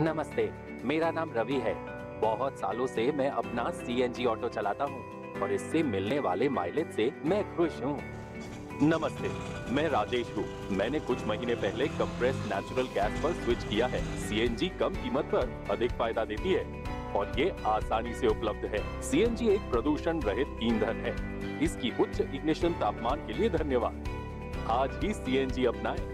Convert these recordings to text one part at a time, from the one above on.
नमस्ते, मेरा नाम रवि है। बहुत सालों से मैं अपना सीएनजी ऑटो चलाता हूँ और इससे मिलने वाले माइलेज से मैं खुश हूँ। नमस्ते, मैं राजेश हूँ। मैंने कुछ महीने पहले कंप्रेस नेचुरल गैस पर स्विच किया है। सीएनजी कम कीमत पर अधिक फ़ायदा देती है और ये आसानी से उपलब्ध है। सीएनजी एक प्रदूषण रहित ईंधन है। इसकी उच्च इग्निशन तापमान के लिए धन्यवाद। आज ही सीएनजी अपनाएँ।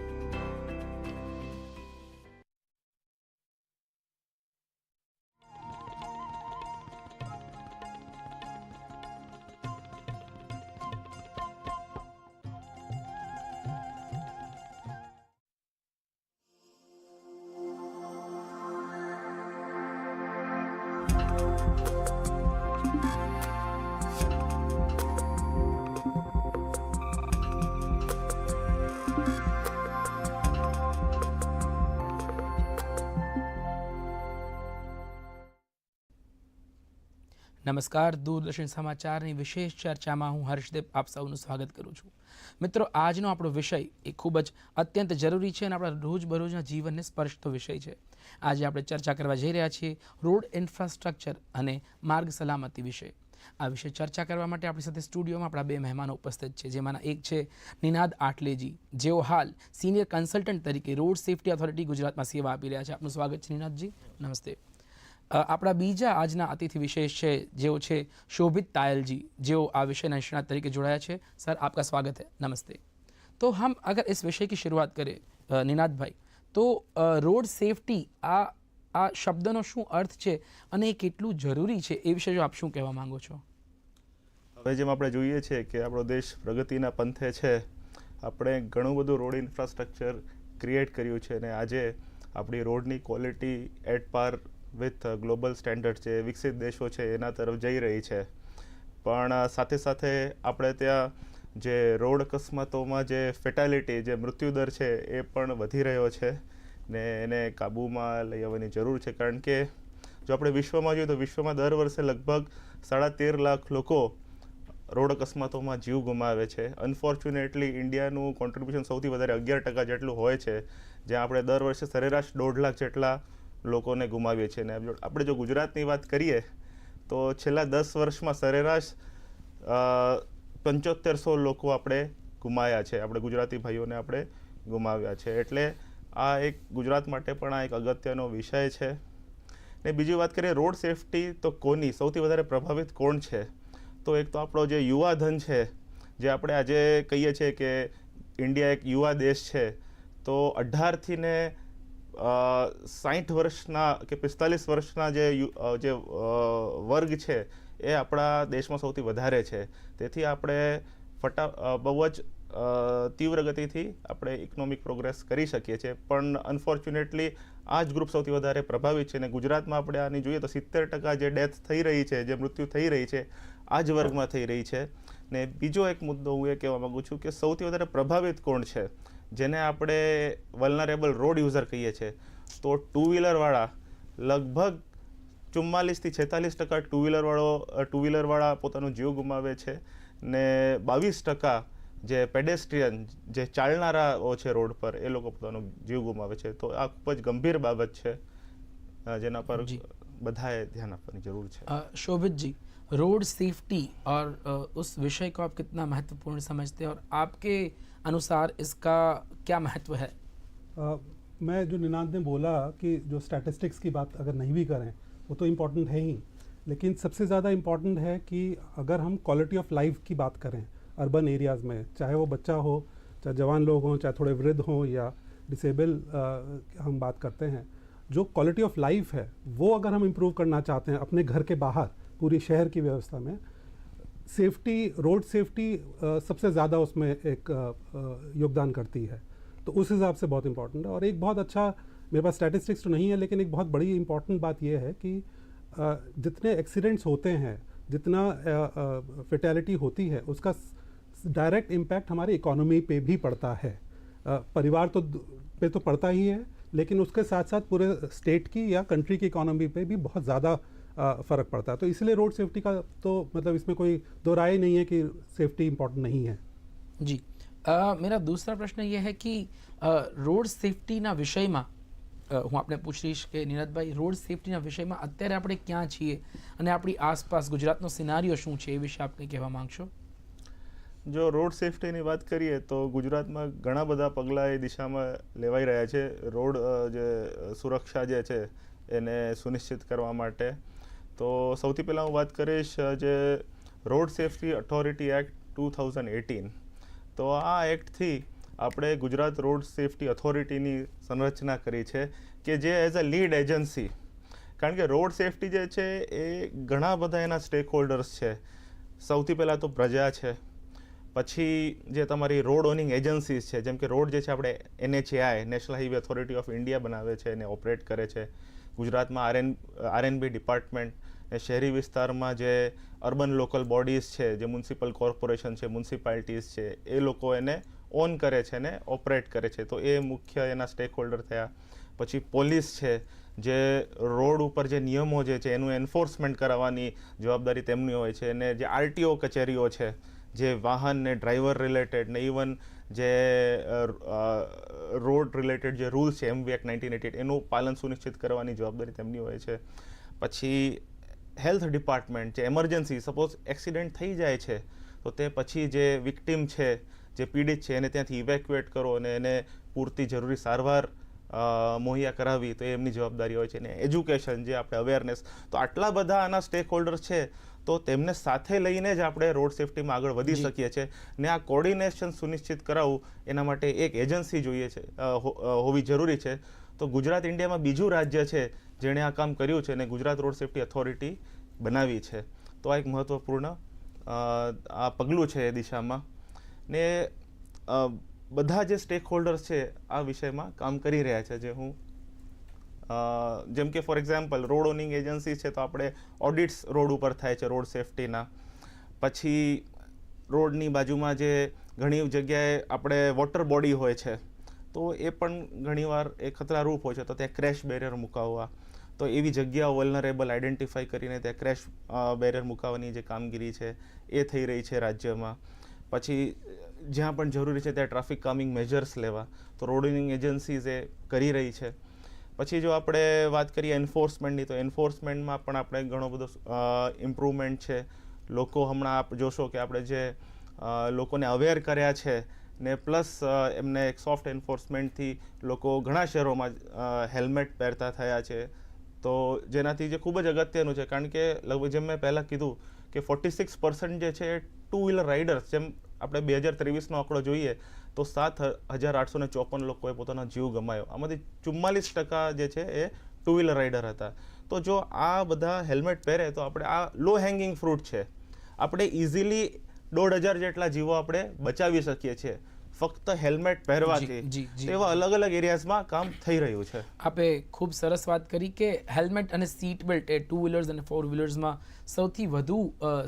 નમસ્કાર. દૂરદર્શન સમાચારની વિશેષ ચર્ચામાં હું હર્ષદેવ આપ સૌનું સ્વાગત કરું છું. મિત્રો, આજનો આપણો વિષય એ ખૂબ જ અત્યંત જરૂરી છે અને આપણા રોજબરોજના જીવનને સ્પર્શતો વિષય છે. આજે આપણે ચર્ચા કરવા જઈ રહ્યા છીએ રોડ ઇન્ફ્રાસ્ટ્રક્ચર અને માર્ગ સલામતી વિશે. આ વિશે ચર્ચા કરવા માટે આપણી સાથે સ્ટુડિયોમાં આપણા બે મહેમાનો ઉપસ્થિત છે, જેમાંના એક છે નિનાદ આટલેજી. જેઓ હાલ સિનિયર કન્સલ્ટન્ટ તરીકે રોડ સેફ્ટી ઓથોરિટી ગુજરાતમાં સેવા આપી રહ્યા છે. આપનું સ્વાગત છે નિનાદજી. નમસ્તે. આપણા બીજા આજના અતિથિ વિશેષ છે જેઓ છે शोभित तायल जी जो आ विषय निष्णात तरीके जुड़ाया है सर आपका स्वागत है नमस्ते तो हम अगर इस विषय की शुरुआत करें अ, निनाद भाई तो अ, રોડ સેફટી આ આ શબ્દનો શું અર્થ છે અને એ કેટલું જરૂરી છે એ વિશે જો આપ શું કહેવા માંગો છો હવે જેમ આપણે જોઈએ છે કે આપણો દેશ પ્રગતિના પંથે છે આપણે ઘણું બધું રોડ ઇન્ફ્રાસ્ટ્રક્ચર ક્રિએટ કર્યું છે અને આજે આપણી રોડની ક્વોલિટી એટ પાર with global standard છે, વિકસિત દેશો છે, એના તરફ જઈ રહી છે. પણ સાથે સાથે આપણે ત્યાં જે રોડ અકસ્માતોમાં જે ફેટાલિટી જે મૃત્યુદર છે, એ પણ વધી રહ્યો છે ને એને કાબૂમાં લઈ આવવાની જરૂર છે. કારણ કે, જો આપણે વિશ્વમાં જોઈએ તો વિશ્વમાં દર વર્ષે લગભગ સાડા તેર લાખ લોકો રોડ અકસ્માતોમાં જીવ ગુમાવે છે. અનફોર્ચ્યુનેટલી ઇન્ડિયાનું કોન્ટ્રીબ્યુશન સૌથી વધારે અગિયાર ટકા જેટલું હોય છે. જ્યાં આપણે દર વર્ષે સરેરાશ દોઢ લાખ જેટલા લોકોને ગુમાવીએ છીએ. અને આપણે જો ગુજરાતની વાત કરીએ, તો છેલ્લા દસ વર્ષમાં સરેરાશ પંચોતેરસો લોકો આપણે ગુમાયા છે. આપણે ગુજરાતી ભાઈઓને આપણે ગુમાવ્યા છે. એટલે આ એક ગુજરાત માટે પણ આ એક અગત્યનો વિષય છે. ને બીજી વાત કરીએ, રોડ સેફટી તો કોની? સૌથી વધારે પ્રભાવિત કોણ છે? તો એક તો આપણો જે યુવા ધન છે, જે આપણે આજે કહીએ છીએ કે ઇન્ડિયા એક યુવા દેશ છે, તો અઢારથી ને સાઠ વર્ષના કે પિસ્તાલીસ વર્ષના જે જે વર્ગ છે, એ આપણા દેશમાં સૌથી વધારે છે. તેથી આપણે ફટા બહુ જ તીવ્ર ગતિથી આપણે ઇકોનોમિક પ્રોગ્રેસ કરી શકીએ છીએ. પણ અનફોર્ચ્યુનેટલી આ જ ગ્રુપ સૌથી વધારે પ્રભાવિત છે. અને ગુજરાતમાં આપણે આની જોઈએ તો સિત્તેર ટકા જે ડેથ થઈ રહી છે, જે મૃત્યુ થઈ રહી છે, આ જ વર્ગમાં થઈ રહી છે. ને બીજો એક મુદ્દો હું એ કહેવા માગું છું કે સૌથી વધારે પ્રભાવિત કોણ છે? જેને આપણે વલનરેબલ રોડ યુઝર કહીએ છીએ તો ટુ વ્હીલરવાળા લગભગ ચુમ્માલીસથી છેતાલીસ ટકા ટુ વ્હીલરવાળો ટુ વ્હીલરવાળા પોતાનો જીવ ગુમાવે છે ને બાવીસ ટકા જે પેડેસ્ટ્રિયન જે ચાલનારાઓ છે રોડ પર એ લોકો પોતાનો જીવ ગુમાવે છે તો આ ખૂબ જ ગંભીર બાબત છે અ, જેના પર જી. બધાએ ધ્યાન આપવાની જરૂર છે अ, शोभित जी रोड सेफ्टी और अ, उस विषय को आप कितना महत्वपूर्ण समझते हैं और आपके अनुसार इसका क्या महत्व है? अ, मैं जो निनाद ने बोला कि जो स्टैटिस्टिक्स की बात अगर नहीं भी करें वो तो इम्पोर्टेंट है ही। लेकिन सबसे ज़्यादा इम्पोर्टेंट है कि अगर हम क्वालिटी ऑफ़ लाइफ की बात करें अर्बन एरियाज़ में चाहे वो बच्चा हो चाहे जवान लोग हों चाहे थोड़े वृद्ध हों या डिसेबल हम बात करते हैं जो क्वालिटी ऑफ़ लाइफ है वो अगर हम इम्प्रूव करना चाहते हैं अपने घर के बाहर पूरी शहर की व्यवस्था में सेफ्टी, रोड सेफ्टी सबसे ज़्यादा उसमें एक योगदान करती है। तो उस हिसाब से बहुत इंपॉर्टेंट है। और एक बहुत अच्छा मेरे पास स्टैटिस्टिक्स तो नहीं है, लेकिन एक बहुत बड़ी इंपॉर्टेंट बात यह है कि जितने एक्सीडेंट्स होते हैं, जितना फेटेलिटी होती है, उसका डायरेक्ट इम्पैक्ट हमारी इकोनॉमी पे भी पड़ता है। परिवार तो पे तो पड़ता ही है, लेकिन उसके साथ साथ पूरे स्टेट की या कंट्री की इकोनॉमी पे भी बहुत ज़्यादा फ़र्क पड़ता है तो इसलिए रोड सेफ्टी का तो मतलब इसमें कोई दो राय नहीं है कि सेफ्टी इम्पोर्टेंट नहीं है જી અ, મેરા દૂસરા પ્રશ્ન ये है कि અ, રોડ સેફટીના વિષયમાં અ, હું આપણે પૂછીશ કે નિરતભાઈ રોડ સેફટીના વિષયમાં અત્યારે આપણે ક્યાં છીએ અને આપણી આસપાસ ગુજરાતનો સિનારીઓ શું છે એ વિશે આપણે કહેવા માંગશો જો રોડ સેફટીની વાત કરીએ તો ગુજરાતમાં ઘણા બધા પગલાં એ દિશામાં લેવાઈ રહ્યા છે રોડ અ, જે અ, સુરક્ષા જે છે એને સુનિશ્ચિત કરવા માટે તો સૌથી પહેલાં હું વાત કરીશ જે road safety authority act two thousand eighteen. તો આ એક્ટથી આપણે ગુજરાત રોડ સેફટી ઓથોરિટીની સંરચના કરી છે કે જે એઝ અ લીડ એજન્સી, કારણ કે રોડ સેફટી જે છે એ ઘણા બધા એના સ્ટેક હોલ્ડર્સ છે. સૌથી પહેલાં તો પ્રજા છે, પછી જે તમારી રોડ ઓનિંગ એજન્સીસ છે, જેમ કે રોડ જે છે આપણે NHAI, national highway authority of India બનાવે છે એને ઓપરેટ કરે છે. ગુજરાતમાં આરએન, આરએનબી ડિપાર્ટમેન્ટ શહેરી વિસ્તારમાં જે અર્બન લોકલ બોડીઝ છે, જે મ્યુનિસિપલ કોર્પોરેશન છે મ્યુનિસિપાલિટીઝ છે, એ લોકો એને ઓન કરે છે ને ઓપરેટ કરે છે. તો એ મુખ્ય એના સ્ટેક હોલ્ડર થયા. પછી પોલીસ છે, જે રોડ ઉપર જે નિયમો જે છે, એનું એન્ફોર્સમેન્ટ કરાવવાની જવાબદારી તેમની હોય છે અને જે આરટીઓ કચેરીઓ છે, જે વાહન ને ડ્રાઈવર રિલેટેડ ને ઇવન જે રોડ રિલેટેડ જે રૂલ્સ છે એમ એક્ટ નાઇન્ટીન એટી એનું પાલન સુનિશ્ચિત કરવાની જવાબદારી તેમની હોય છે. પછી હેલ્થ ડિપાર્ટમેન્ટ જે એમરજન્સી સપોઝ એક્સિડન્ટ થઈ જાય છે તો તે પછી જે વિક્ટિમ છે જે પીડિત છે એને ત્યાંથી ઇવેક્યુએટ કરો અને એને પૂરતી જરૂરી સારવાર મુહૈયા કરાવી તો એ એમની જવાબદારી હોય છે. ને એજ્યુકેશન જે આપણે અવેરનેસ તો આટલા બધા આના સ્ટેક હોલ્ડર છે તો તેમને સાથે લઈને જ આપણે રોડ સેફટીમાં આગળ વધી શકીએ છીએ. ને આ કોર્ડિનેશન સુનિશ્ચિત કરાવવું એના માટે એક એજન્સી જોઈએ છે હોવી જરૂરી છે. તો ગુજરાત ઇન્ડિયામાં બીજું રાજ્ય છે જેણે આ કામ કર્યું છે અને ગુજરાત રોડ સેફટી ઓથોરિટી બનાવી છે. તો આ એક મહત્વપૂર્ણ આ પગલું છે એ દિશામાં. ને બધા જે સ્ટેક હોલ્ડર્સ છે આ વિષયમાં કામ કરી રહ્યા છે. જે હું જેમ કે for example road owning agency છે તો આપણે ઓડિટ્સ રોડ ઉપર થાય છે રોડ સેફટીના પછી રોડની બાજુમાં જે ઘણી જગ્યાએ આપણે વોટર બોડી હોય છે, તો એ પણ ઘણીવાર એ ખતરારૂપ હોય છે. તો ત્યાં ક્રેશ બેરિયર મુકાવવા તો એવી જગ્યાઓ વલનરેબલ આઈડેન્ટિફાઈ કરીને ત્યાં ક્રેશ બેરિયર મુકાવવાની જે કામગીરી છે, એ થઈ રહી છે રાજ્યમાં. પછી, જ્યાં પણ જરૂરી છે ત્યાં ટ્રાફિક કામિંગ મેજર્સ લેવા. તો રોડિંગ એજન્સીઝ એ કરી રહી છે. પછી જો આપણે વાત કરીએ એન્ફોર્સમેન્ટની તો એન્ફોર્સમેન્ટમાં પણ આપણે ઘણો બધો ઇમ્પ્રુવમેન્ટ છે. લોકો હમણાં આપ જોશો કે આપણે જે લોકોને અવેર કર્યા છે ને પ્લસ એમને એક સોફ્ટ એન્ફોર્સમેન્ટથી લોકો ઘણા શહેરોમાં હેલ્મેટ પહેરતા થયા છે. તો જેનાથી જે ખૂબ જ અગત્યનું છે, કારણ કે લગભગ જેમ મેં પહેલાં કીધું કે ફોર્ટી સિક્સ પર્સન્ટ જે છે ટુ વ્હીલર રાઇડર્સ જેમ આપણે બે હજાર ત્રેવીસનો આંકડો જોઈએ, તો સાત હજાર આઠસો ને ચોપન લોકોએ પોતાનો જીવ ગમાયો. આમાંથી ચુમ્માલીસ ટકા જે છે એ ટુ વ્હીલર રાઇડર હતા. તો જો આ બધા હેલ્મેટ પહેરે, તો આપણે આ લો હેંગિંગ ફ્રૂટ છે. આપણે ઇઝીલી દોઢ હજાર જેટલા જીવો આપણે બચાવી શકીએ છીએ. ફક્ત હેલ્મેટ પહેરવાથી જી, જી. તો એવા અલગ અલગ એરિયાઝમાં કામ થઈ રહ્યું છે આપે ખૂબ સરસ વાત કરી કે હેલ્મેટ અને સીટ બેલ્ટ એ ટુ વ્હીલર્સ અને ફોર વ્હીલર્સમાં સૌથી વધુ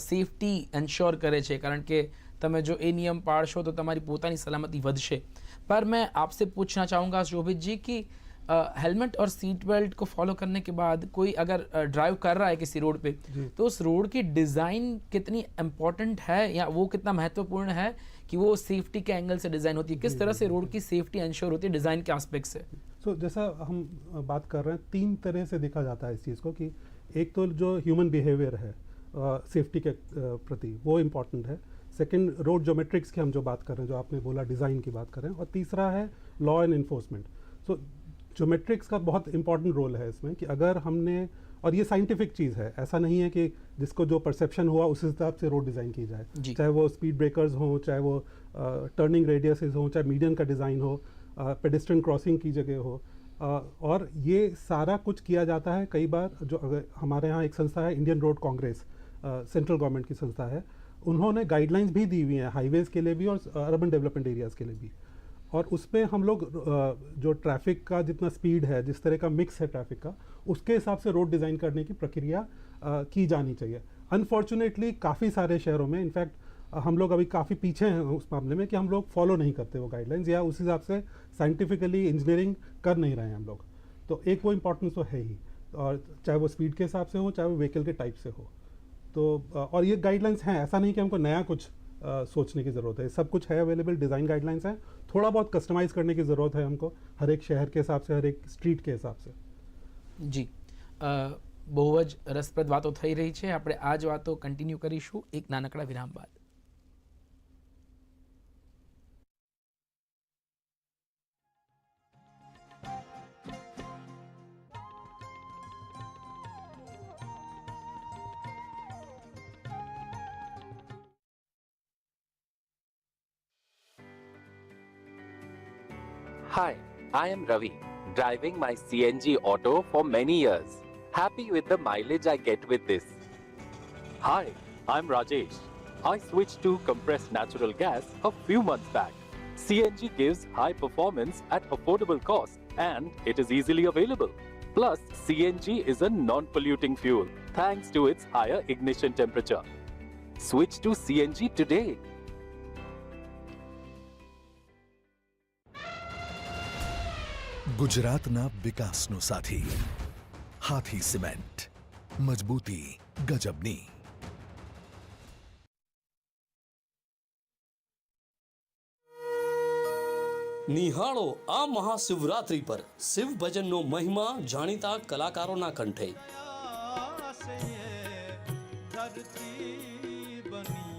સેફટી એન્શ્યોર કરે છે કારણ કે તમે જો એ નિયમ પાળશો તો તમારી પોતાની સલામતી વધશે पर मैं आपसे पूछना चाहूँगा शोभित जी कि हेलमेट और सीट बेल्ट को फॉलो करने के बाद कोई अगर ड्राइव कर रहा है किसी रोड पे जी। तो उस रोड की डिज़ाइन कितनी इम्पोर्टेंट है या वो कितना महत्वपूर्ण है कि वो सेफ्टी के एंगल से डिज़ाइन होती है। किस तरह से रोड की सेफ्टी इंश्योर होती है डिज़ाइन के आस्पेक्ट से? सो so, जैसा हम बात कर रहे हैं तीन तरह से देखा जाता है इस चीज़ को कि एक तो जो ह्यूमन बिहेवियर है सेफ्टी के प्रति वो इंपॉर्टेंट है। सेकेंड रोड जोमेट्रिक्स की हम जो बात कर रहे हैं जो आपने बोला डिज़ाइन की बात कर। रहे हैं और तीसरा है law and enforcement so geometrics का बहुत इंपॉर्टेंट रोल है इसमें कि अगर हमने और ये साइंटिफिक चीज़ है। ऐसा नहीं है कि जिसको जो परसेप्शन हुआ उस हिसाब से रोड डिज़ाइन की जाए। चाहे वो स्पीड ब्रेकर्स हों चाहे वो टर्निंग रेडियसेस हों चाहे मीडियन का डिज़ाइन हो पेडिस्ट्रियन क्रॉसिंग की जगह हो। अ, और ये सारा कुछ किया जाता है कई बार जो अगर हमारे यहाँ एक संस्था है Indian road congress central government की संस्था है। उन्होंने गाइडलाइंस भी दी हुई हैं हाईवेज़ के लिए भी और अर्बन डेवलपमेंट एरियाज़ के लिए भी। और उस पे हम लोग जो ट्रैफ़िक का जितना स्पीड है जिस तरह का मिक्स है ट्रैफ़िक का उसके हिसाब से रोड डिज़ाइन करने की प्रक्रिया की जानी चाहिए। अनफॉर्चुनेटली काफ़ी सारे शहरों में इनफैक्ट हम लोग अभी काफ़ी पीछे हैं उस मामले में कि हम लोग फॉलो नहीं करते वो गाइडलाइंस या उस हिसाब से साइंटिफिकली इंजीनियरिंग कर नहीं रहे हैं हम लोग। तो एक वो इम्पोर्टेंस तो है ही और चाहे वो स्पीड के हिसाब से हो चाहे वो व्हीकल के टाइप से हो। तो और ये गाइडलाइंस हैं ऐसा नहीं कि हमको नया कुछ अ, सोचने की ज़रूरत है। सब कुछ है अवेलेबल डिज़ाइन गाइडलाइंस हैं। थोड़ा बहुत कस्टमाइज़ करने की ज़रूरत है हमको हर एक शहर के हिसाब से हर एक स्ट्रीट के हिसाब से। જી. બહુ જ રસપ્રદ વાતો થઈ રહી છે. આપણે આ જ વાતો કન્ટિન્યુ કરીશું એક નાનકડા વિરામ બાદ. Hi, I am Ravi, driving my CNG auto for many years. Happy with the mileage I get with this. Hi, I'm Rajesh. I switched to compressed natural gas a few months back. CNG gives high performance at affordable cost and it is easily available. Plus, CNG is a non polluting fuel thanks to its higher ignition temperature. Switch to CNG today. ગુજરાતના વિકાસનો સાથી. Hathi cement. મજબૂતી ગજબની. નિહાળો આ મહાશિવરાત્રી પર. શિવ ભજનનો મહિમા જાણીતા કલાકારોના કંઠે. ધરતી ये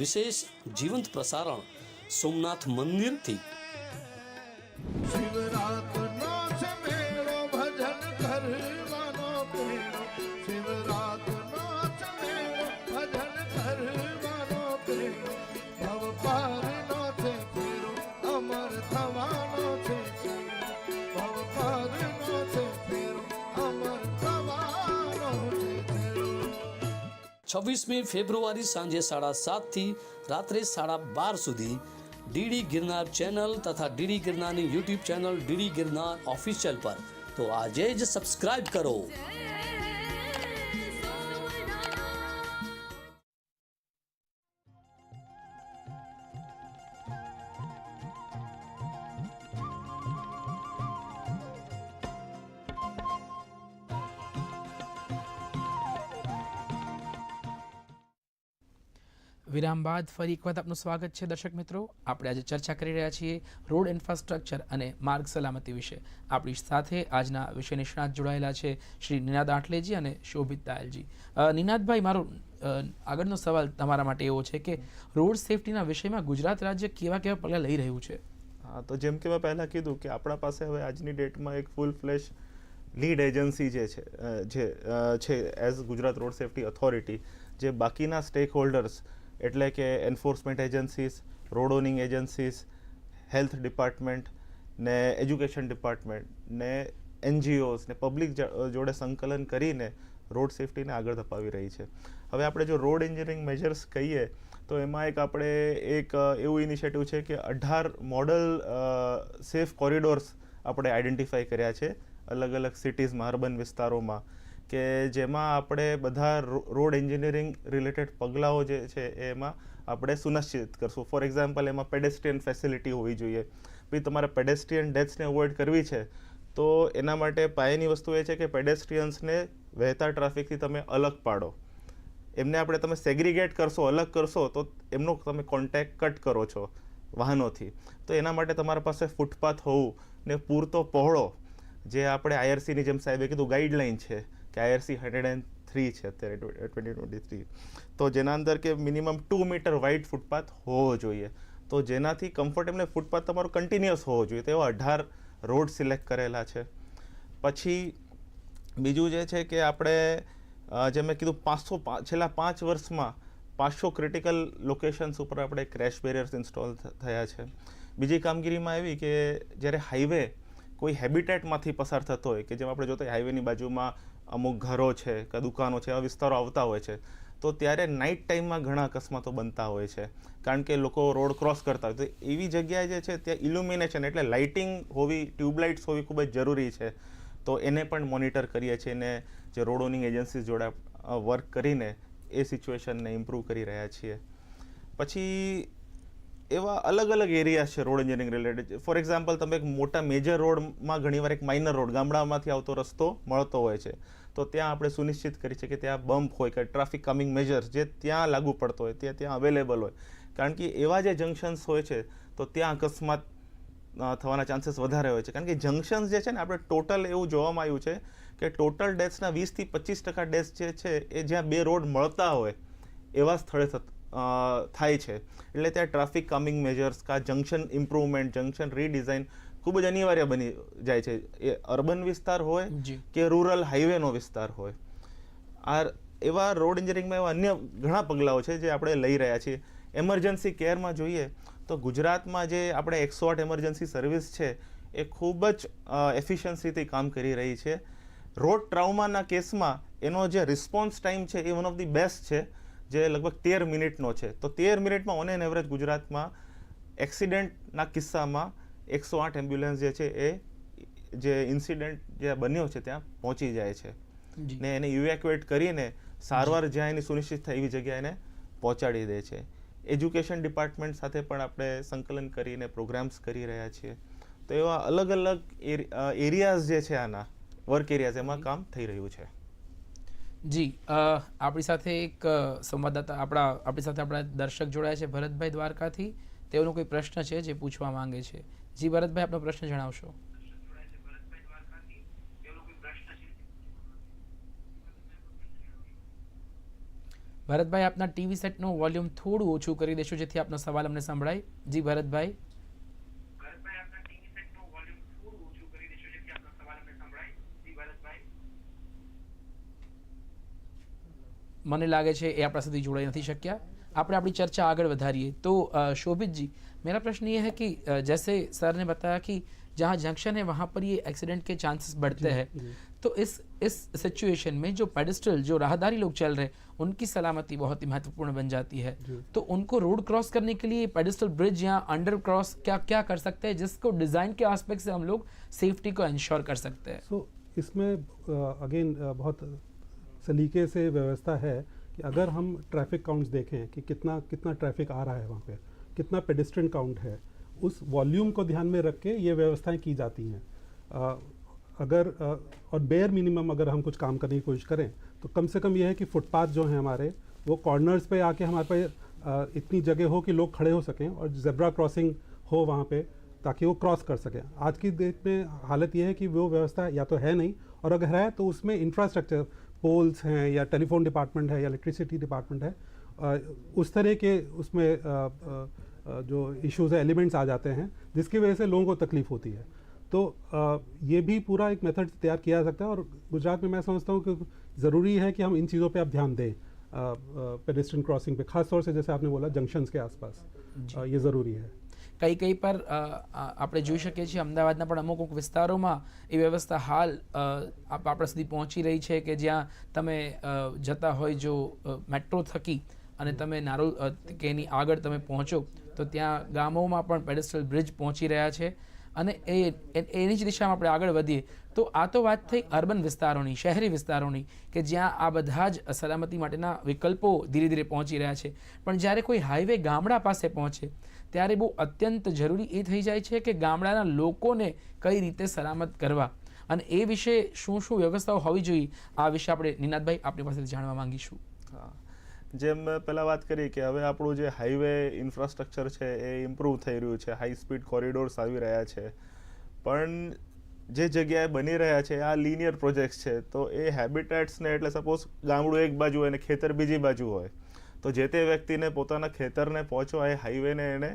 વિશેષ જીવંત પ્રસારણ સોમનાથ મંદિરથી. છવ્વીસમી ફેબ્રુઆરી સાંજે સાડા સાતથી રાત્રે સાડા બાર સુધી ડીડી ગિરનાર ચેનલ તથા ડીડી ગિરનારની YouTube channel DD Girnar official પર. તો આજે જ સબસ્ક્રાઇબ કરો. વિરામ બાદ ફરી એક વખત આપનું સ્વાગત છે દર્શક મિત્રો. આપણે આજે ચર્ચા કરી રહ્યા છીએ રોડ ઇન્ફ્રાસ્ટ્રક્ચર અને માર્ગ સલામતી વિશે. આપણી સાથે આજના વિષય નિષ્ણાત જોડાયેલા છે શ્રી નિનાદ આટલેજી અને શોભિત દાયલજી. નિનાદભાઈ, મારો આગળનો સવાલ તમારા માટે એવો છે કે રોડ સેફટીના વિષયમાં ગુજરાત રાજ્ય કેવા કેવા પગલાં લઈ રહ્યું છે? હા, તો જેમ કે મેં પહેલાં કીધું કે આપણા પાસે હવે આજની ડેટમાં એક ફૂલ ફ્લેશ લીડ એજન્સી જે છે જે છે as Gujarat road safety authority જે બાકીના સ્ટેક હોલ્ડર્સ એટલે કે enforcement agencies, road owning agencies, health department ને એજ્યુકેશન ડિપાર્ટમેન્ટ ને એનજીઓઝ ને પબ્લિક જોડે સંકલન કરીને રોડ સેફટીને આગળ ધપાવી રહી છે. હવે આપણે જો રોડ એન્જિનિયરિંગ મેજર્સ કહીએ, તો એમાં એક આપણે એક, એવું ઇનિશિયેટિવ છે કે અઢાર મોડલ સેફ કોરિડોર્સ આપણે આઈડેન્ટિફાઈ કર્યા છે અલગ અલગ સિટીઝમાં અર્બન વિસ્તારોમાં. કે જેમાં આપણે બધા રોડ એન્જિનિયરિંગ રિલેટેડ પગલાઓ જે છે એમાં આપણે સુનિશ્ચિત કરશું. ફોર એક્ઝામ્પલ એમાં પેડેસ્ટ્રિયન ફેસિલિટી હોવી જોઈએ. ભાઈ તમારે પેડેસ્ટ્રિયન ડેથ્સને અવોઇડ કરવી છે, તો એના માટે પાયાની વસ્તુ એ છે કે પેડેસ્ટ્રિયન્સને વહેતા ટ્રાફિકથી તમે અલગ પાડો. એમને આપણે તમે સેગ્રીગેટ કરશો, અલગ કરશો, તો એમનો તમે કોન્ટેક્ટ કટ કરો છો વાહનોથી. તો એના માટે તમારા પાસે ફૂટપાથ હોવું ને પૂરતો પહોળો, જે આપણે આઈઆરસીની જેમ સાહેબે કીધું ગાઈડલાઇન છે. કે આઈઆરસી હંડ્રેડ એન્ડ થ્રી છે અત્યારે ટ્વેન્ટી ટ્વેન્ટી થ્રી તો જેના અંદર કે minimum two metre wide footpath હોવો જોઈએ. તો જેનાથી કમ્ફર્ટેબલ ફૂટપાથ તમારો કન્ટિન્યુઅસ હોવો જોઈએ. તો એવા અઢાર રોડ સિલેક્ટ કરેલા છે. પછી બીજું જે છે કે આપણે જે મેં કીધું પાંચસો છેલ્લા પાંચ વર્ષમાં પાંચસો ક્રિટિકલ લોકેશન્સ ઉપર આપણે ક્રેશ બેરિયર્સ ઇન્સ્ટોલ થયા છે. બીજી કામગીરીમાં એવી કે જ્યારે હાઈવે કોઈ હેબિટેટમાંથી પસાર થતો હોય, કે જેમ આપણે જોતા હાઈવેની બાજુમાં અમુક ઘરો છે કે દુકાનો છે આ વિસ્તારો આવતા હોય છે. તો ત્યારે નાઇટ ટાઈમમાં ઘણા અકસ્માતો બનતા હોય છે. કારણ કે લોકો રોડ ક્રોસ કરતા હોય. તો એવી જગ્યાએ જે છે, ત્યાં ઇલ્યુમિનેશન એટલે લાઇટિંગ હોવી ટ્યુબલાઇટ્સ હોવી ખૂબ જ જરૂરી છે. તો એને પણ મોનિટર કરીએ છીએ ને જે રોડ ઓનિંગ એજન્સીસ જોડે વર્ક કરીને એ સિચ્યુએશનને ઇમ્પ્રૂવ કરી રહ્યા છીએ. પછી એવા અલગ અલગ એરિયા છે road engineering related for example તમે એક મોટા મેજર રોડમાં ઘણીવાર એક માઇનર રોડ ગામડામાંથી આવતો રસ્તો મળતો હોય છે. તો ત્યાં આપણે સુનિશ્ચિત કરી છે કે ત્યાં બમ્પ હોય કે ટ્રાફિક કમિંગ મેજર જે ત્યાં લાગુ પડતો હોય તે ત્યાં અવેલેબલ હોય. કારણ કે એવા જે જંકશન્સ હોય છે, તો ત્યાં અકસ્માત થવાના ચાન્સીસ વધારે હોય છે. કારણ કે જંકશન્સ જે છે ને, આપણે ટોટલ એવું જોવામાં આવ્યું છે કે ટોટલ ડેથ્સના વીસથી પચીસ ટકા ડેથ્સ જે છે, એ જ્યાં બે રોડ મળતા હોય, એવા સ્થળે થાય છે. એટલે ત્યાં ટ્રાફિક કમિંગ મેજર્સ કા જંકશન ઇમ્પ્રુવમેન્ટ જંકશન રીડિઝાઇન ખૂબ જ અનિવાર્ય બની જાય છે. એ અર્બન વિસ્તાર હોય કે રૂરલ હાઈવેનો વિસ્તાર હોય. આ એવા રોડ એન્જિનિયરિંગમાં એવા અન્ય ઘણા પગલાઓ છે જે આપણે લઈ રહ્યા છીએ. એમરજન્સી કેરમાં જોઈએ તો ગુજરાતમાં જે આપણે એકસો આઠ એમરજન્સી સર્વિસ છે એ ખૂબ જ એફિશિયન્સીથી કામ કરી રહી છે. રોડ ટ્રાઉમાના કેસમાં એનો જે રિસ્પોન્સ ટાઈમ છે એ વન ઓફ ધી બેસ્ટ છે જે લગભગ તેર મિનિટનો છે. તો તેર મિનિટમાં ઓન એન એવરેજ ગુજરાતમાં એક્સિડન્ટના કિસ્સામાં એકસો આઠ એમ્બ્યુલન્સ જે છે એ જે ઇન્સિડન્ટ જે બન્યો છે ત્યાં પહોંચી જાય છે. ને એને ઇવેક્યુએટ કરીને સારવાર જ્યાં એની સુનિશ્ચિત થાય એવી જગ્યાએ એને પહોંચાડી દે છે. એજ્યુકેશન ડિપાર્ટમેન્ટ સાથે પણ આપણે સંકલન કરીને પ્રોગ્રામ્સ કરી રહ્યા છીએ. તો એવા અલગ અલગ એરિયાઝ જે છે આના વર્ક એરિયાઝ એમાં કામ થઈ રહ્યું છે. જી આપણી સાથે એક સંવાદદાતા આપણા આપણી સાથે આપણા દર્શક જોડાયા છે ભરતભાઈ દ્વારકાથી. તેઓનો કોઈ પ્રશ્ન છે જે પૂછવા માંગે છે? જી, ભરતભાઈ, આપનો પ્રશ્ન જણાવશો. ભરતભાઈ, આપના ટીવી સેટનું વોલ્યુમ થોડું ઓછું કરી દેશો, જેથી આપનો સવાલ અમને સંભળાય. જી, ભરતભાઈ. મને લાગે છે એ આપણા સુધી જોડાઈ નથી શક્યા. આપણે આપણી ચર્ચા આગળ વધારીએ. તો શોભિતજી मेरा प्रश्न ये है कि जैसे सर ने बताया कि जहाँ जंक्शन है वहाँ पर ये एक्सीडेंट के चांसेस बढ़ते हैं। तो इस इस सिचुएशन में जो पेडिस्ट्रल जो राहदारी लोग चल रहे हैं उनकी सलामती बहुत ही महत्वपूर्ण बन जाती है। तो उनको रोड क्रॉस करने के लिए पेडिस्ट्रल ब्रिज या अंडर क्रॉस क्या क्या कर सकते हैं जिसको डिज़ाइन के आस्पेक्ट से हम लोग सेफ्टी को इंश्योर कर सकते हैं? सो इसमें अगेन बहुत सलीके से व्यवस्था है कि अगर हम ट्रैफ़िक काउंट्स देखें कि कितना कितना ट्रैफ़िक आ रहा है वहाँ पे कितना पेडिस्ट्रियन काउंट है उस वॉल्यूम को ध्यान में रख के ये व्यवस्थाएँ की जाती हैं। अगर अ, और बेयर मिनिमम अगर हम कुछ काम करने की कोशिश करें तो कम से कम ये है कि फुटपाथ जो हैं हमारे वो कॉर्नर्स पे आके हमारे पे इतनी जगह हो कि लोग खड़े हो सकें और जेब्रा क्रॉसिंग हो वहाँ पे ताकि वो क्रॉस कर सकें। आज की डेट में हालत ये है कि वो व्यवस्था या तो है नहीं और अगर है तो उसमें इंफ्रास्ट्रक्चर पोल्स हैं या टेलीफोन डिपार्टमेंट है या इलेक्ट्रिसिटी डिपार्टमेंट है उस तरह के उसमें जो इश्यूज है एलिमेंट्स आ जाते हैं जिसकी वजह से लोगों को तकलीफ होती है तो अ, ये भी पूरा एक मेथड तैयार किया जा सकता है और गुजरात में मैं समझता हूँ कि ज़रूरी है कि हम इन चीज़ों पे आप ध्यान दें पेडेस्ट्रियन क्रॉसिंग पे खास तौर से जैसे आपने बोला जंक्शंस के आसपास अ, ये ज़रूरी है કઈ કઈ પર અ, અ, આપણે જોઈ શકીએ છીએ અમદાવાદના પણ અમુક અમુક વિસ્તારોમાં એ વ્યવસ્થા હાલ અ, આપ આપણા સુધી પહોંચી રહી છે કે જ્યાં તમે અ, જતા હોય જો અ, મેટ્રો થકી અને તમે નારોલ અ, કે એની આગળ તમે પહોંચો તો ત્યાં ગામોમાં પણ પેડેસ્ટ્રલ બ્રિજ પહોંચી રહ્યા છે. અને એ એની જ દિશામાં આપણે આગળ વધીએ, તો આ તો વાત થઈ અર્બન વિસ્તારોની, શહેરી વિસ્તારોની, કે જ્યાં આ બધા જ સલામતી માટેના વિકલ્પો ધીરે ધીરે પહોંચી રહ્યા છે. પણ જ્યારે કોઈ હાઈવે ગામડા પાસે પહોંચે, ત્યારે બહુ અત્યંત જરૂરી એ થઈ જાય છે કે ગામડાના લોકોને કઈ રીતે સલામત કરવા. અને એ વિશે શું શું વ્યવસ્થાઓ હોવી જોઈએ, આ વિશે આપણે નિનાદભાઈ આપણી પાસેથી જાણવા માંગીશું. હા. જેમ પહેલાં વાત કરી કે હવે આપણું જે હાઈવે ઇન્ફ્રાસ્ટ્રક્ચર છે એ ઇમ્પ્રૂવ થઈ રહ્યું છે હાઈ સ્પીડ કોરિડોર્સ આવી રહ્યા છે. પણ જે જગ્યાએ બની રહ્યા છે, આ લિનિયર પ્રોજેક્ટ્સ છે, તો એ હેબિટેટ્સને એટલે સપોઝ ગામડું એક બાજુ હોય અને ખેતર બીજી બાજુ હોય, તો જે તે વ્યક્તિને પોતાના ખેતરને પહોંચવા એ હાઈવેને એને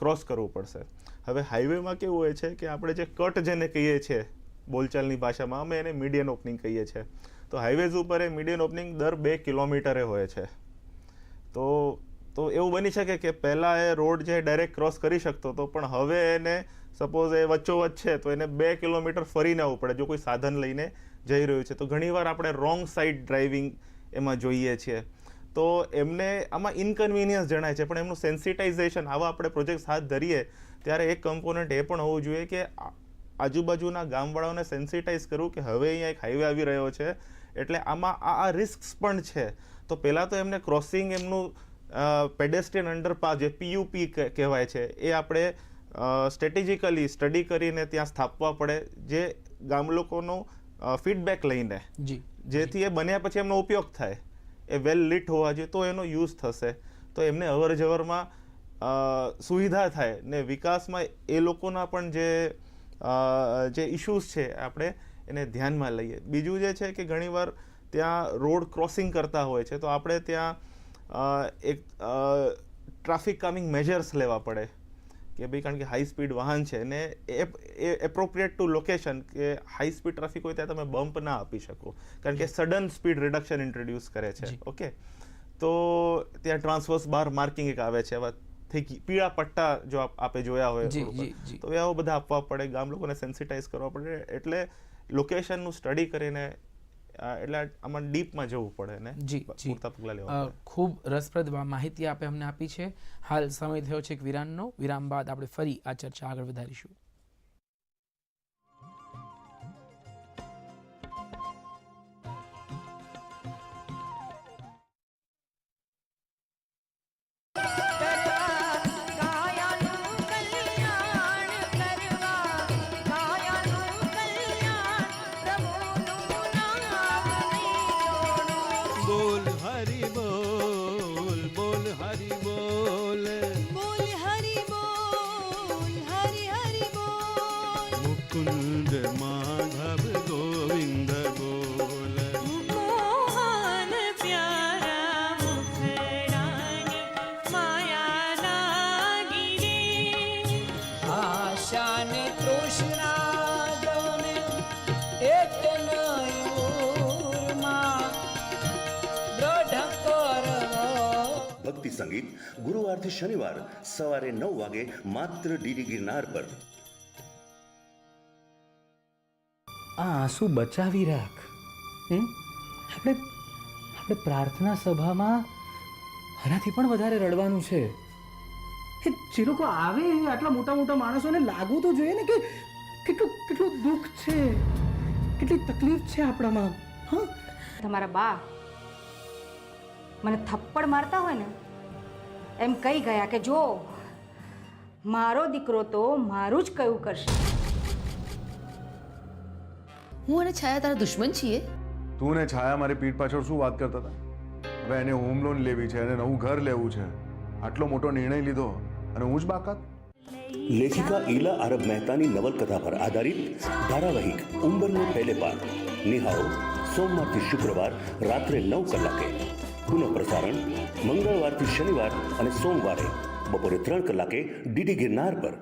ક્રોસ કરવું પડશે. હવે હાઈવેમાં કેવું હોય છે કે આપણે જે કટ જેને કહીએ છીએ બોલચાલની ભાષામાં, અમે એને મીડિયન ઓપનિંગ કહીએ છીએ તો હાઈવેઝ ઉપર એ મીડિયન ઓપનિંગ દર બે કિલોમીટરે હોય છે. તો તો એવું બની શકે કે પહેલાં એ રોડ જે ડાયરેક્ટ ક્રોસ કરી શકતો હતો, પણ હવે એને સપોઝ એ વચ્ચોવચ્ચ છે, તો એને બે કિલોમીટર ફરીને આવવું પડે, જો કોઈ સાધન લઈને જઈ રહ્યું છે. તો ઘણીવાર આપણે રોંગ સાઈડ ડ્રાઇવિંગ એમાં જોઈએ છીએ. તો એમને આમાં ઇનકન્વિનિયન્સ જણાય છે, પણ એમનું સેન્સિટાઇઝેશન આવા આપણે પ્રોજેક્ટ્સ હાથ ધરીએ, ત્યારે એક કમ્પોનન્ટ એ પણ હોવું જોઈએ કે આજુબાજુના ગામવાળાઓને સેન્સિટાઇઝ કરું કે હવે અહીંયા એક હાઈવે આવી રહ્યો છે એટલે આમાં આ આ રિસ્ક્સ પણ છે. તો પહેલાં તો એમને ક્રોસિંગ એમનું પેડેસ્ટ્રિયન અંડરપાસ જે પીયુપી કહેવાય છે એ આપણે સ્ટ્રેટેજિકલી સ્ટડી કરીને ત્યાં સ્થાપવા પડે જે ગામ લોકોનો ફીડબેક લઈને. જી. જેથી એ બન્યા પછી એમનો ઉપયોગ થાય. એ વેલ લિટ હોવા જોઈએ તો એનો યુઝ થશે. તો એમને અવર જવરમાં સુવિધા થાય ને વિકાસમાં એ લોકોના પણ જે જે ઇશ્યુઝ છે આપણે એને ધ્યાનમાં લઈએ. બીજું જે છે કે ઘણીવાર ત્યાં રોડ ક્રોસિંગ કરતા હોય છે તો આપણે ત્યાં એક ટ્રાફિક કામિંગ મેજર્સ લેવા પડે. કે ભાઈ કારણ કે હાઈ સ્પીડ વાહન છે ને એ એપ્રોપ્રિએટ ટુ લોકેશન કે હાઈ સ્પીડ ટ્રાફિક હોય ત્યાં તમે બમ્પ ના આપી શકો. કારણ કે સડન સ્પીડ રિડક્શન ઇન્ટ્રોડ્યુસ કરે છે. ઓકે તો ત્યાં ટ્રાન્સવર્સ બાર માર્કિંગ એક આવે છે. એવા થઈ પીળા પટ્ટા જો આપે જોયા હોય. તો એવા બધા આપવા પડે ગામ લોકોને સેન્સિટાઈઝ કરવા પડે. એટલે લોકેશનનું સ્ટડી કરીને એટલે આમાં ડીપમાં જવું પડે ને? જી પૂરતા પગલાં લેવા ખૂબ રસપ્રદ માહિતી આપે અમને આપી છે. હાલ સમય થયો છે એક વિરામનો. વિરામ બાદ આપણે ફરી આ ચર્ચા આગળ વધારીશું. ગુરુવારથી શનિવાર સવારે નવ વાગે માત્ર ડીડી ગિરનાર પર. આ આંસુ બચાવી રાખ. આપણે આપણે પ્રાર્થના સભામાં આનાથી પણ વધારે રડવાનું છે. એ જે લોકો આવે આટલા મોટા મોટા માણસોને લાગવું તો જોઈએ ને કે કેટલું કેટલું દુઃખ છે. કેટલી તકલીફ છે આપણામાં. હા? તમારા બા મને થપ્પડ મારતા હોય ને એમ કહી ગયા કે જો મારો દીકરો તો મારું જ કયું કરશે. હું અને છાયા તારા દુશ્મન છીએ? તું ને છાયા મારી પીઠ પાછળ શું વાત કરતા હતા? હવે એને હોમ લોન લેવી છે અને નવું ઘર લેવું છે. આટલો મોટો નિર્ણય લીધો અને હું જ બાકાત. લેખિકા ઈલા આરબ મહેતાની નવલકથા પર આધારિત ધારાવાહિક ઉંબરનો પહેલે પાર નિહાળો સોમવારથી શુક્રવાર રાત્રે નવ કલાકે. પુનઃ પ્રસારણ મંગળવારથી શનિવાર અને સોમવારે. બપોરે ત્રણ કલાકે ડીડી ગિરનાર પર.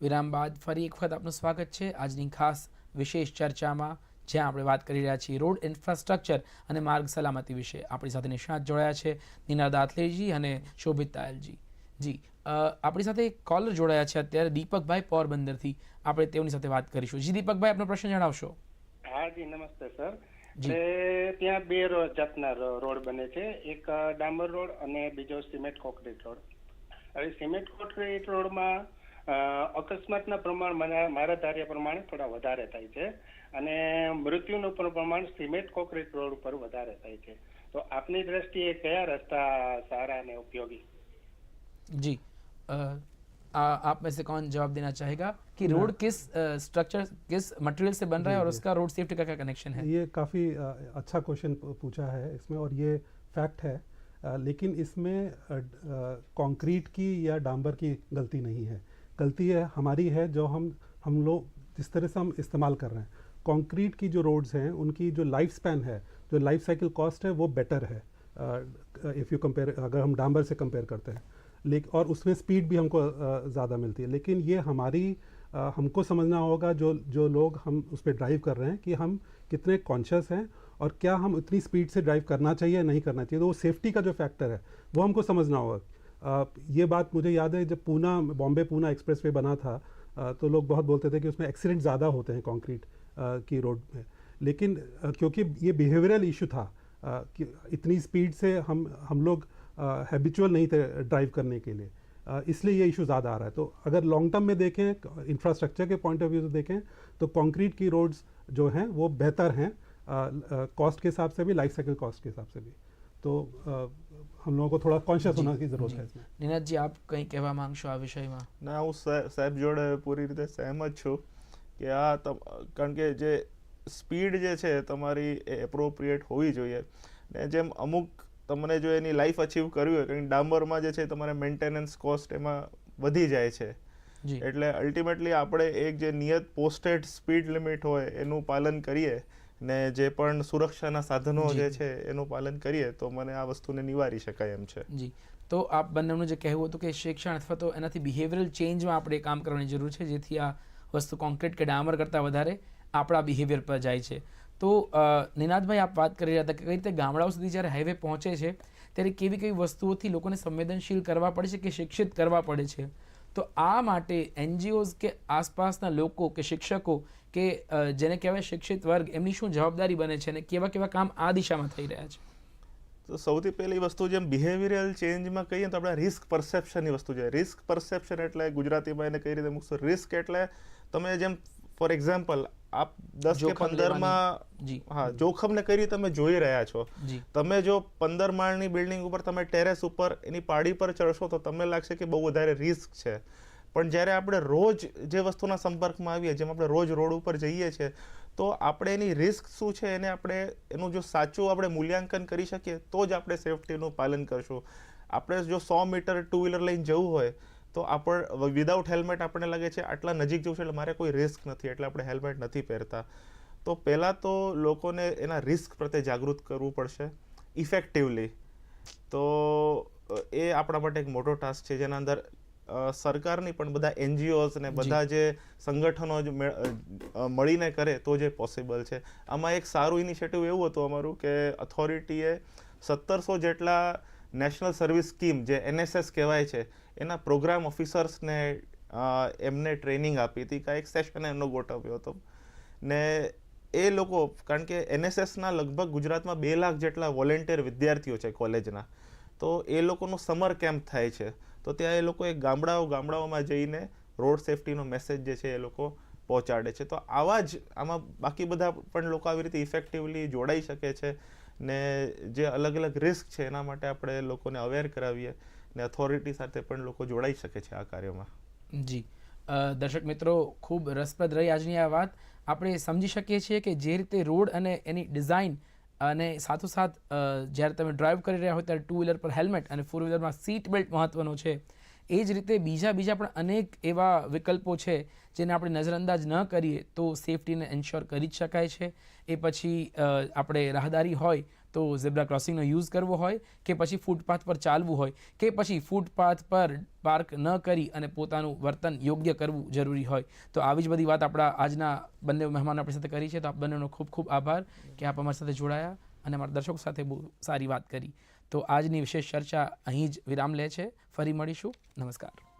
વિરામ બાદ ફરી એક વખત આપનું સ્વાગત છે. આજની ખાસ વિશેષ ચર્ચામાં જ્યાં આપણે વાત કરી રહ્યા છીએ રોડ ઇન્ફ્રાસ્ટ્રક્ચર અને માર્ગ સલામતી વિશે. આપણી સાથે નિષ્ણાત જોડાયા છે નિનાદ આથલેજી અને શોભિત તાયલજી. જી આપણી સાથે એક કોલર જોડાયા છે અત્યારે દીપકભાઈ પોરબંદરથી. આપણે તેઓની સાથે વાત કરીશું. જી દીપકભાઈ આપનો પ્રશ્ન જણાવશો. હા જી નમસ્તે સર. ત્યાં બે જાતના રોડ બને છે. એક ડામર રોડ અને બીજો સિમેન્ટ કોન્ક્રીટ રોડ. હવે સિમેન્ટ કોન્ક્રીટ રોડમાં અકસ્માતના પ્રમાણ મારા ધાર્યા પ્રમાણે થોડા વધારે થાય છે. અને મૃત્યુનું પણ પ્રમાણ સિમેન્ટ કોન્ક્રીટ રોડ ઉપર વધારે થાય છે. તો આપની દ્રષ્ટિએ કયા રસ્તા સારા અને ઉપયોગી? जी अ, आ, आप में से कौन जवाब देना चाहेगा कि रोड किस स्ट्रक्चर किस मटेरियल से बन रहा है और उसका रोड सेफ्टी का क्या कनेक्शन है? ये काफ़ी अच्छा क्वेश्चन पूछा है इसमें और ये फैक्ट है अ, लेकिन इसमें कंक्रीट की या डांबर की गलती नहीं है। गलती है हमारी है जो हम हम लोग जिस तरह से हम इस्तेमाल कर रहे हैं। कंक्रीट की जो रोड्स हैं उनकी जो लाइफ स्पैन है जो लाइफ साइकिल कॉस्ट है वो बेटर है। इफ़ यू कंपेयर अगर हम डांबर से कंपेयर करते हैं। लेकिन और उसमें स्पीड भी हमको ज़्यादा मिलती है। लेकिन ये हमारी हमको समझना होगा जो जो लोग हम उस पर ड्राइव कर रहे हैं कि हम कितने कॉन्शियस हैं और क्या हम उतनी स्पीड से ड्राइव करना चाहिए या नहीं करना चाहिए। तो वो सेफ्टी का जो फैक्टर है वो हमको समझना होगा। ये बात मुझे याद है जब पूना बॉम्बे पूना एक्सप्रेस वे बना था अ, तो लोग बहुत बोलते थे कि उसमें एक्सीडेंट ज़्यादा होते हैं कॉन्क्रीट की रोड में। लेकिन क्योंकि ये बिहेवियरल इशू था कि इतनी स्पीड से हम हम लोग हैबिचुअल नहीं थे ड्राइव करने के लिए अ, इसलिए ये इशू ज़्यादा आ रहा है तो अगर लॉन्ग टर्म में देखें इंफ्रास्ट्रक्चर के पॉइंट ऑफ व्यू से देखें तो कंक्रीट की रोड्स जो हैं वो बेहतर हैं कॉस्ट के हिसाब से भी लाइफ साइकिल कॉस्ट के हिसाब से भी तो अ, हम लोगों को थोड़ा कॉन्शियस होना की ज़रूरत है इसमें નિનાદજી આપ કંઈ કહેવા માંગશો આ વિષયમાં ના હું સાહેબ સાહેબ જોડે પૂરી રીતે સહેમત છું કે આ તમ કારણ કે જે સ્પીડ જે છે તમારી એ એપ્રોપ્રિએટ હોવી જોઈએ ને જેમ અમુક તમને જો એની લાઈફ અચીવ કરવી હોય કારણ કે ડામરમાં જે છે તમારે મેન્ટેનન્સ કોસ્ટ એમાં વધી જાય છે. જી. એટલે અલ્ટિમેટલી આપણે એક જે નિયત પોસ્ટેડ સ્પીડ લિમિટ હોય એનું પાલન કરીએ ને જે પણ સુરક્ષાના સાધનો જે. છે એનું પાલન કરીએ તો મને આ વસ્તુને નિવારી શકાય એમ છે. જી. તો આપ બંનેનું જે કહેવું હતું કે શિક્ષણ અથવા તો એનાથી બિહેવિયરલ ચેન્જમાં આપણે કામ કરવાની જરૂર છે જેથી આ વસ્તુ કોન્ક્રીટ કે ડામર કરતાં વધારે આપણા બિહેવિયર પર જાય છે. તો નિનાદભાઈ આપ વાત કરી રહ્યા હતા કે કઈ રીતે ગામડાઓ સુધી જ્યારે હાઈવે પહોંચે છે, ત્યારે કેવી કેવી વસ્તુઓથી લોકોને સંવેદનશીલ કરવા પડે છે કે શિક્ષિત કરવા પડે છે? તો આ માટે એનજીઓઝ કે આસપાસના લોકો કે શિક્ષકો કે જેને કહેવાય શિક્ષિત વર્ગ, એમની શું જવાબદારી બને છે અને કેવા કેવા કામ આ દિશામાં થઈ રહ્યા છે? તો સૌથી પહેલી વસ્તુ જેમ બિહેવિયરલ ચેન્જમાં કહીએ તો આપણે રિસ્ક પરસેપ્શનની વસ્તુ છે. રિસ્ક પરસેપ્શન એટલે ગુજરાતીમાં એને કઈ રીતે મૂકશું? રિસ્ક એટલે તમે જેમ ફોર એક્ઝામ્પલ આપ દસ કે પંદરમાં હા જોખમને કઈ રીતે તમે જોઈ રહ્યા છો. તમે જો પંદર માળની બિલ્ડિંગ ઉપર તમે ટેરેસ ઉપર એની પાડી પર ચડશો તો તમને લાગશે કે બહુ વધારે રિસ્ક છે. પણ જ્યારે આપણે રોજ જે વસ્તુના સંપર્કમાં આવીએ જેમ આપણે રોજ રોડ ઉપર જઈએ છીએ તો આપણે એની રિસ્ક શું છે? એને આપણે એનું જો સાચું આપણે મૂલ્યાંકન કરી શકીએ તો જ આપણે સેફટીનું પાલન કરશું. આપણે જો સો મીટર ટુ વ્હીલર લઈને જવું હોય તો આપણ વિદાઉટ હેલ્મેટ આપણને લાગે છે આટલા નજીક જવું છે એટલે મારે કોઈ રિસ્ક નથી એટલે આપણે હેલ્મેટ નથી પહેરતા. તો પહેલાં તો લોકોને એના રિસ્ક પ્રત્યે જાગૃત કરવું પડશે ઇફેક્ટિવલી તો એ આપણા માટે એક મોટો ટાસ્ક છે જેના અંદર સરકારની પણ બધા એનજીઓઝ ને બધા જે સંગઠનો મળીને કરે તો જે પોસિબલ છે. આમાં એક સારું ઇનિશિયેટિવ એવું હતું અમારું કે ઓથોરિટીએ સત્તરસો જેટલા નેશનલ સર્વિસ સ્કીમ જે એનએસએસ કહેવાય છે, એના પ્રોગ્રામ ઓફિસર્સને એમને ટ્રેનિંગ આપી હતી, કાંઈ એક સેશન એમનો ગોઠવ્યો હતો. ને એ લોકો, કારણ કે એનએસએસના લગભગ ગુજરાતમાં બે લાખ જેટલા વોલેન્ટિયર વિદ્યાર્થીઓ છે કોલેજના, તો એ લોકોનો સમર કેમ્પ થાય છે. તો ત્યાં એ લોકો એ ગામડાઓ ગામડાઓમાં જઈને રોડ સેફટીનો મેસેજ જે છે એ લોકો પહોંચાડે છે. તો આવા જ આમાં બાકી બધા પણ લોકો આવી રીતે ઇફેક્ટિવલી જોડાઈ શકે છે. ને જે અલગ અલગ રિસ્ક છે, એના માટે આપણે લોકોને અવેર કરાવીએ ને ઓથોરિટી સાથે પણ લોકો જોડાઈ શકે છે આ કાર્યમાં. જી. દર્શક મિત્રો, ખૂબ રસપ્રદ રહી આજની આ વાત. આપણે સમજી શકીએ છીએ કે જે રીતે રોડ અને એની ડિઝાઇન અને સાથોસાથ જ્યારે તમે ડ્રાઈવ કરી રહ્યા હોય ત્યારે ટુ વ્હીલર પર હેલ્મેટ અને ફોર વ્હીલરમાં સીટ બેલ્ટ મહત્ત્વનો છે. એ જ રીતે બીજા બીજા પણ અનેક એવા વિકલ્પો છે જેને આપણે નજરઅંદાજ ન કરીએ તો સેફટીને એન્શ્યોર કરી જ શકાય છે. એ પછી આપણે રાહદારી હોય તો ઝેબ્રા ક્રોસિંગનો યુઝ કરવો હોય કે પછી ફૂટપાથ પર ચાલવું હોય કે પછી ફૂટપાથ પર પાર્ક ન કરી અને પોતાનું વર્તન યોગ્ય કરવું જરૂરી હોય. તો આવી જ બધી વાત આપણા આજના બંને મહેમાનો આપણી સાથે કરી છે. તો આપ બંનેનો ખૂબ ખૂબ આભાર કે આપ અમારી સાથે જોડાયા અને અમારા દર્શકો સાથે બહુ સારી વાત કરી. તો આજની વિશેષ ચર્ચા અહીં જ વિરામ લે છે. ફરી મળીશું. નમસ્કાર.